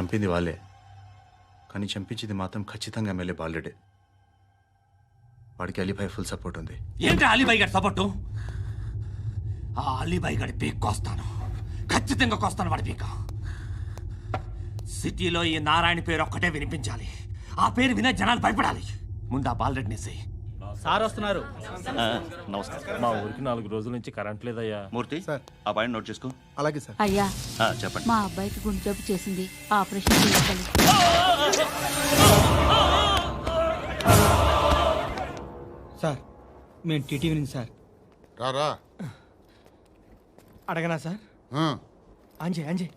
చంపింది వాళ్ళే. కానీ చంపించింది మాత్రం ఖచ్చితంగా ఎమ్మెల్యే బాలుడే. వాడికి అలీభాయ్ ఫుల్ సపోర్ట్ ఉంది. ఏంటి అలీబాయ్ గారి సపోర్టు? ఆ అలీబాయ్ గారి పీక్ కోస్తాను. ఖచ్చితంగా కోస్తాను వాడి పీక. సిటీలో ఈ నారాయణ పేరు ఒక్కటే వినిపించాలి. ఆ పేరు వినే జనాలు భయపడాలి. ముందు ఆ బాలరెడ్డి నెసేయి సార్ వస్తున్నారు. నమస్కారం. మా ఊరికి నాలుగు రోజుల నుంచి కరెంట్ లేదయ్యా. మూర్తి ఆ పాయింట్ నోట్ చేసుకో. అలాగే సార్. అయ్యా. ఆ, చెప్పండి. మా అబ్బాయికి గుండె జబ్బు చేసింది. ఆపరేషన్ చేయాలి. సార్ మేము టీటీవీ నుంచి సార్. రారా అడగనా సార్? అంజయ్ అంజయ్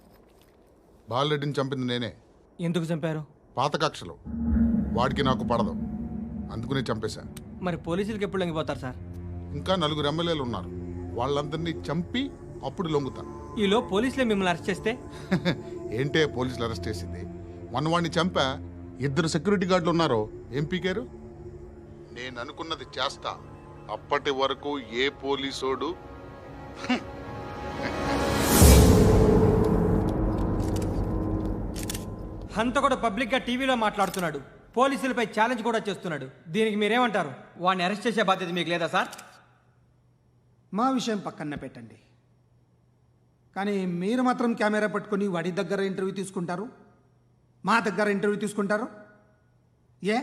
బాలరెడ్డిని చంపింది నేనే. ఎందుకు చంపారు? పాత కక్షలు. వాడికి నాకు పడదు. అందుకునే చంపేశా. మరి పోలీసులకి ఎప్పుడు లొంగిపోతారు సార్? ఇంకా నలుగురు ఎమ్మెల్యేలు ఉన్నారు. వాళ్ళందరినీ చంపి అప్పుడు లొంగుతా. ఈలో పోలీసులే మిమ్మల్ని అరెస్ట్ చేస్తే? ఏంటే పోలీసులు అరెస్ట్ చేసింది? మొన్న వాడిని చంపా. ఇద్దరు సెక్యూరిటీ గార్డులు ఉన్నారో? ఏం పీకారు? నేను అనుకున్నది చేస్తా. అప్పటి వరకు ఏ పోలీసోడు హంత కూడా పబ్లిక్గా టీవీలో మాట్లాడుతున్నాడు. పోలీసులపై ఛాలెంజ్ కూడా చేస్తున్నాడు. దీనికి మీరేమంటారు? వాడిని అరెస్ట్ చేసే బాధ్యత మీకు లేదా సార్? మా విషయం పక్కన పెట్టండి. కానీ మీరు మాత్రం కెమెరా పట్టుకొని వాడి దగ్గర ఇంటర్వ్యూ తీసుకుంటారు? మా దగ్గర ఇంటర్వ్యూ తీసుకుంటారు? ఏ?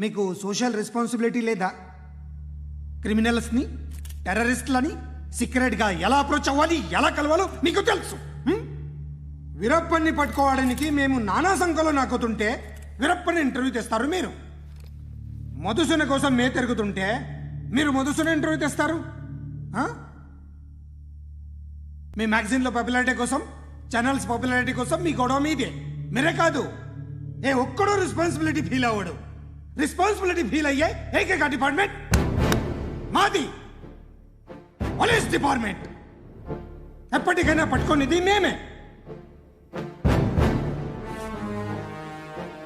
మీకు సోషల్ రెస్పాన్సిబిలిటీ లేదా? క్రిమినల్స్ని టెర్రరిస్ట్లని సీక్రెట్గా ఎలా అప్రోచ్ అవ్వాలి ఎలా కలవాలో మీకు తెలుసు. హ్మ్? పట్టుకోవడానికి మేము నానా సంఖ్యలో నాకుతుంటే వీరప్పని ఇంటర్వ్యూ తెస్తారు మీరు. మధుసూన కోసం మే తిరుగుతుంటే మీరు మధుసూన ఇంటర్వ్యూ తెస్తారు? మీ మ్యాగజైన్లో పాపులారిటీ కోసం ఛానల్స్ పాపులారిటీ కోసం మీ గొడవ మీదే. మీరే కాదు. ఏ ఒక్కడో రెస్పాన్సిబిలిటీ ఫీల్ అవ్వడు. రెస్పాన్సిబిలిటీ ఫీల్ అయ్యే ఏకైక డిపార్ట్మెంట్ మాది. పోలీస్ డిపార్ట్మెంట్ ఎప్పటికైనా పట్టుకునేది మేమే.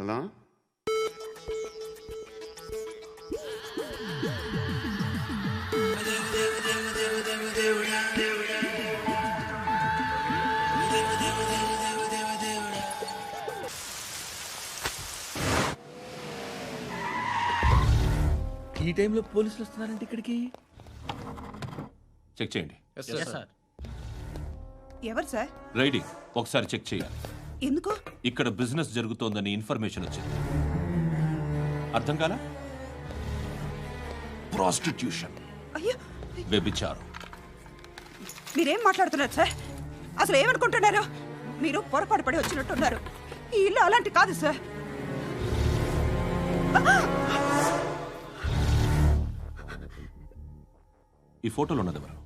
ఎలా? ఈ టైంలో పోలీసులు వస్తున్నారంటే ఇక్కడికి? చెక్ చేయండి. ఎవరు సార్? రైడింగ్. ఒకసారి చెక్ చేయాలి. ఎందుకు? ఇక్కడ బిజినెస్ జరుగుతోందని ఇన్ఫర్మేషన్ వచ్చింది. అర్థం కాలా? ప్రాస్టిట్యూషన్. అయ్యో! వ్యభిచారం. మీరేం మాట్లాడుతున్నారు సార్? అసలు ఏమనుకుంటున్నారు? మీరు పొరపాటు పడి వచ్చినట్టున్నారు. ఈ ఇల్లు అలాంటి కాదు సార్. ఈ ఫోటోలో ఉన్నది ఎవరు?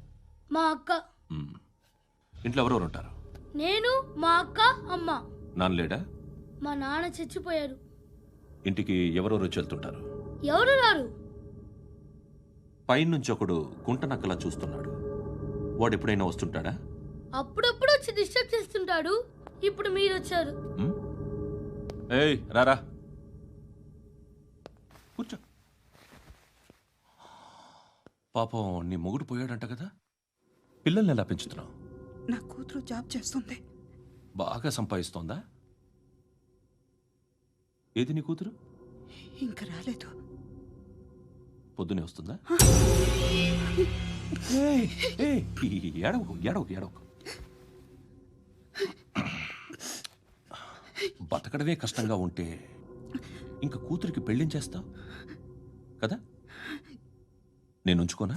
మా అక్క. ఇంట్లో ఎవరెవరు ఉంటారు? నేను మా అక్క అమ్మ. నాన్న లేడా మా నాన్న చచ్చిపోయారు. ఇంటికి ఎవరెవరు వచ్చి వెళ్తుంటారు. ఎవరు రారు? పైనుంచి ఒకడు గుంట నక్కలా చూస్తున్నాడు. వాడు ఎప్పుడైనా వస్తుంటాడా? అప్పుడప్పుడు వచ్చి డిస్టర్బ్ చేస్తుంటాడు. ఇప్పుడు మీరు వచ్చారు ఏయ్ రారా. కూర్చో. పాపం నీ మొగుడు పోయాడంట కదా. పిల్లల్ని ఎలా పెంచుతున్నావు? నా కూతురు జాబ్ చేస్తుంది. బాగా సంపాదిస్తోందా? ఏది నీ కూతురు? ఇంకా రాలేదు. పొద్దునే వస్తుందా? ఏడవకు ఏడవకు ఏడవకు. బతకడమే కష్టంగా ఉంటే ఇంకా కూతురికి పెళ్ళించేస్తావు కదా? నేను ఉంచుకోనా?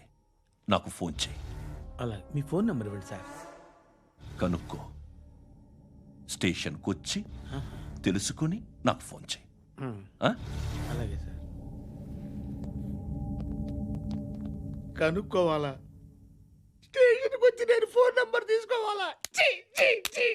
నాకు ఫోన్ చేయి. అలా మీ ఫోన్ నెంబర్ ఇవ్వండి సార్. కనుక్కో. స్టేషన్కి వచ్చి తెలుసుకుని నాకు ఫోన్ చేయి. ఆ? అలాగే సార్. కనుక్కోవాలా? స్టేషన్కి వచ్చి నేను ఫోన్ నంబర్ తీసుకోవాలా? ఛీ, ఛీ, ఛీ.